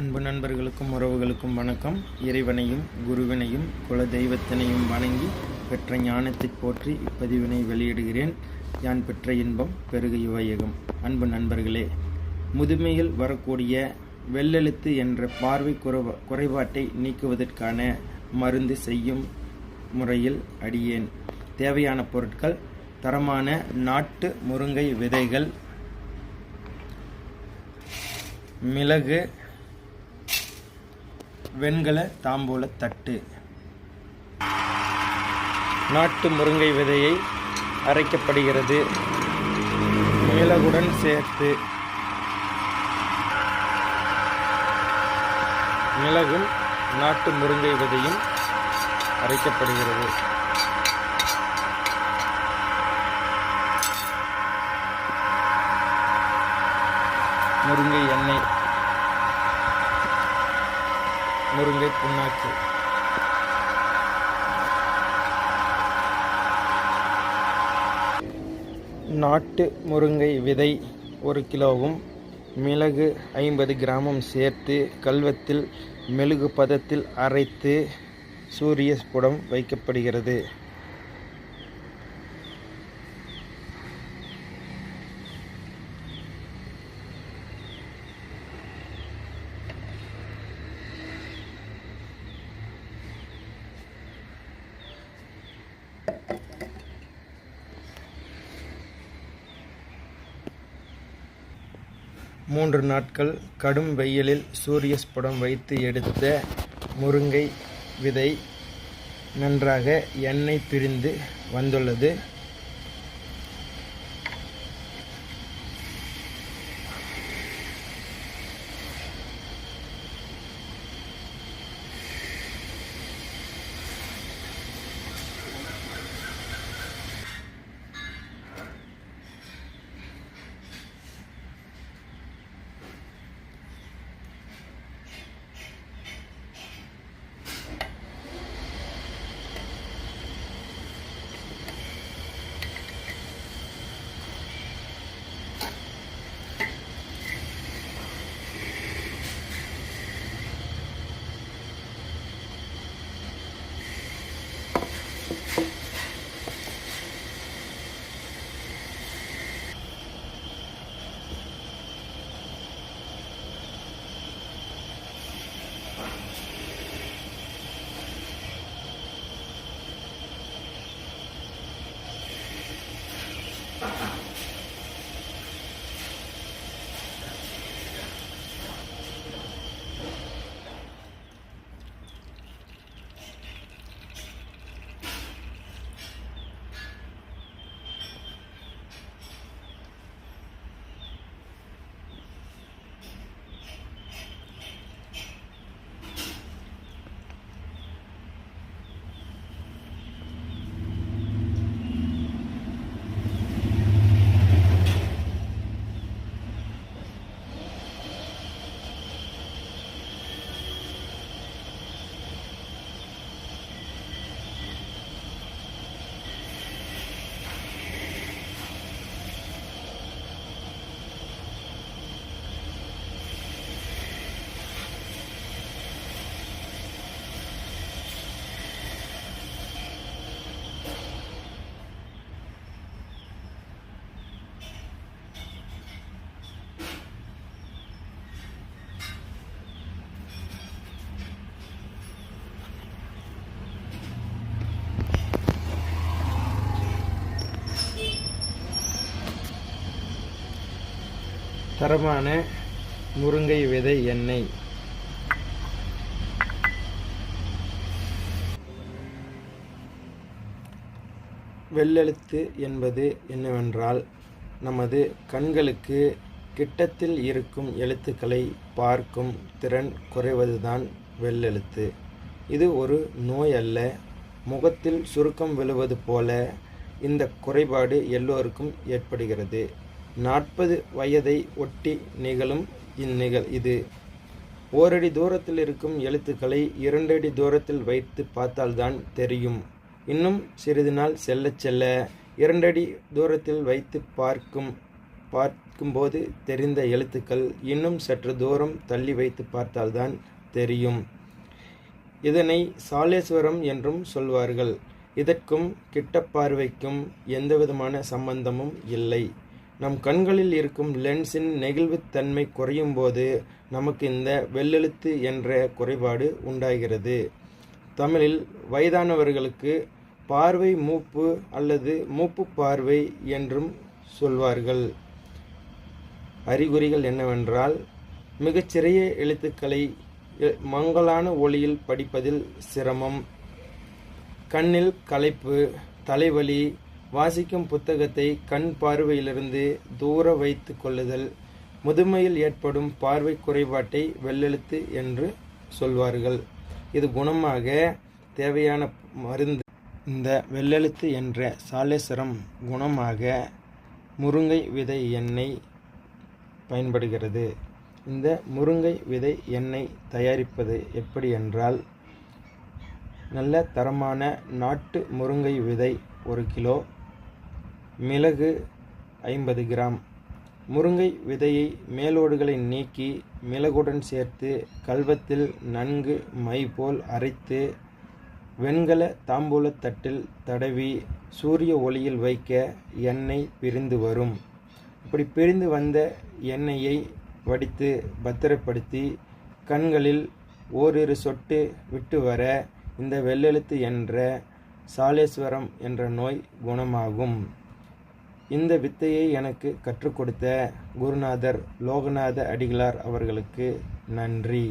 அன்பு நண்பர்களுக்கும் உறவுகளுக்கும் வணக்கம். இறைவனையும் குருவினையும் குல தெய்வத்தினையும் வணங்கி பெற்ற ஞானத்தை போற்றி இப்பதிவினை வெளியிடுகிறேன். யான் பெற்ற இன்பம் பெருகு யுவயகம் அன்பு நண்பர்களே முதுமையில் வரக்கூடிய வெள்ளெழுத்து என்ற பார்வை குறைவா குறைபாட்டை நீக்குவதற்கான மருந்து செய்யும் முறையில் அடியேன். தேவையான பொருட்கள் தரமான நாட்டு முருங்கை விதைகள் மிளகு வெண்கல தாம்பூல தட்டு. நாட்டு முருங்கை விதையை அரைக்கப்படுகிறது. மிளகுடன் சேர்த்து. மிளகும் நாட்டு முருங்கை விதையும் அரைக்கப்படுகிறது. முருங்கை எண்ணெய். முருங்கை புண்ணாக்கு. நாட்டு முருங்கை விதை ஒரு கிலோவும் மிளகு ஐம்பது கிராமும் சேர்த்து கல்வத்தில் மெழுகு பதத்தில் அரைத்து சூரிய புடம் வைக்கப்படுகிறது. மூன்று நாட்கள் கடும் வெயிலில் சூரியஸ்படம் வைத்து எடுத்த முருங்கை விதை நன்றாக எண்ணெய் பிரிந்து வந்துள்ளது. தரமான முருங்கை விதை எண்ணெய். வெள்ளெழுத்து என்பது என்னவென்றால் நமது கண்களுக்கு கிட்டத்தில் இருக்கும் எழுத்துக்களை பார்க்கும் திறன் குறைவதுதான் வெள்ளெழுத்து. இது ஒரு நோய் அல்ல. முகத்தில் சுருக்கம் விழுவது போல இந்த குறைபாடு எல்லோருக்கும் ஏற்படுகிறது. நாற்பது வயதை ஒட்டி நிகழும் இந்நிகழ் இது. ஓரடி தூரத்தில் இருக்கும் எழுத்துக்களை இரண்டடி தூரத்தில் வைத்து பார்த்தால்தான் தெரியும். இன்னும் சிறிது நாள் செல்ல செல்ல இரண்டடி தூரத்தில் வைத்து பார்க்கும் பார்க்கும்போது தெரிந்த எழுத்துக்கள் இன்னும் சற்று தூரம் தள்ளி வைத்து பார்த்தால்தான் தெரியும். இதனை சாலேஸ்வரம் என்றும் சொல்வார்கள். இதற்கும் கிட்டப்பார்வைக்கும் எந்தவிதமான சம்பந்தமும் இல்லை. நம் கண்களில் இருக்கும் லென்ஸின் நெகிழ்வுத்தன்மை குறையும் போது நமக்கு இந்த வெள்ளெழுத்து என்ற குறைபாடு உண்டாகிறது. தமிழில் வயதானவர்களுக்கு பார்வை மூப்பு அல்லது மூப்பு பார்வை என்றும் சொல்வார்கள். அறிகுறிகள் என்னவென்றால் மிகச்சிறிய எழுத்துக்களை மங்கலான ஒளியில் படிப்பதில் சிரமம். கண்ணில் களைப்பு தலைவலி வாசிக்கும் புத்தகத்தை கண் பார்வையிலிருந்து தூர வைத்து கொள்ளுதல் முதுமையில் ஏற்படும் பார்வை குறைபாட்டை வெள்ளெழுத்து என்று சொல்வார்கள். இது குணமாக தேவையான மருந்து. இந்த வெள்ளெழுத்து என்ற சாலேசரம் குணமாக முருங்கை விதை எண்ணெய் பயன்படுகிறது. இந்த முருங்கை விதை எண்ணெய் தயாரிப்பது எப்படி என்றால் நல்ல தரமான நாட்டு முருங்கை விதை ஒரு கிலோ மிளகு ஐம்பது கிராம். முருங்கை விதையை மேலோடுகளை நீக்கி மிளகுடன் சேர்த்து கல்வத்தில் நன்கு மை போல் அரைத்து வெண்கல தாம்பூலத் தட்டில் தடவி சூரிய ஒளியில் வைக்க எண்ணெய் பிரிந்து வரும். இப்படி பிரிந்து வந்த எண்ணெயை வடித்து பத்திரப்படுத்தி கண்களில் ஓரிரு சொட்டு விட்டு வர இந்த வெள்ளெழுத்து என்ற சாலேஸ்வரம் என்ற நோய் குணமாகும். இந்த வித்தையை எனக்கு கற்றுக் கொடுத்த குருநாதர் லோகநாத அடிகளார் அவர்களுக்கு நன்றி.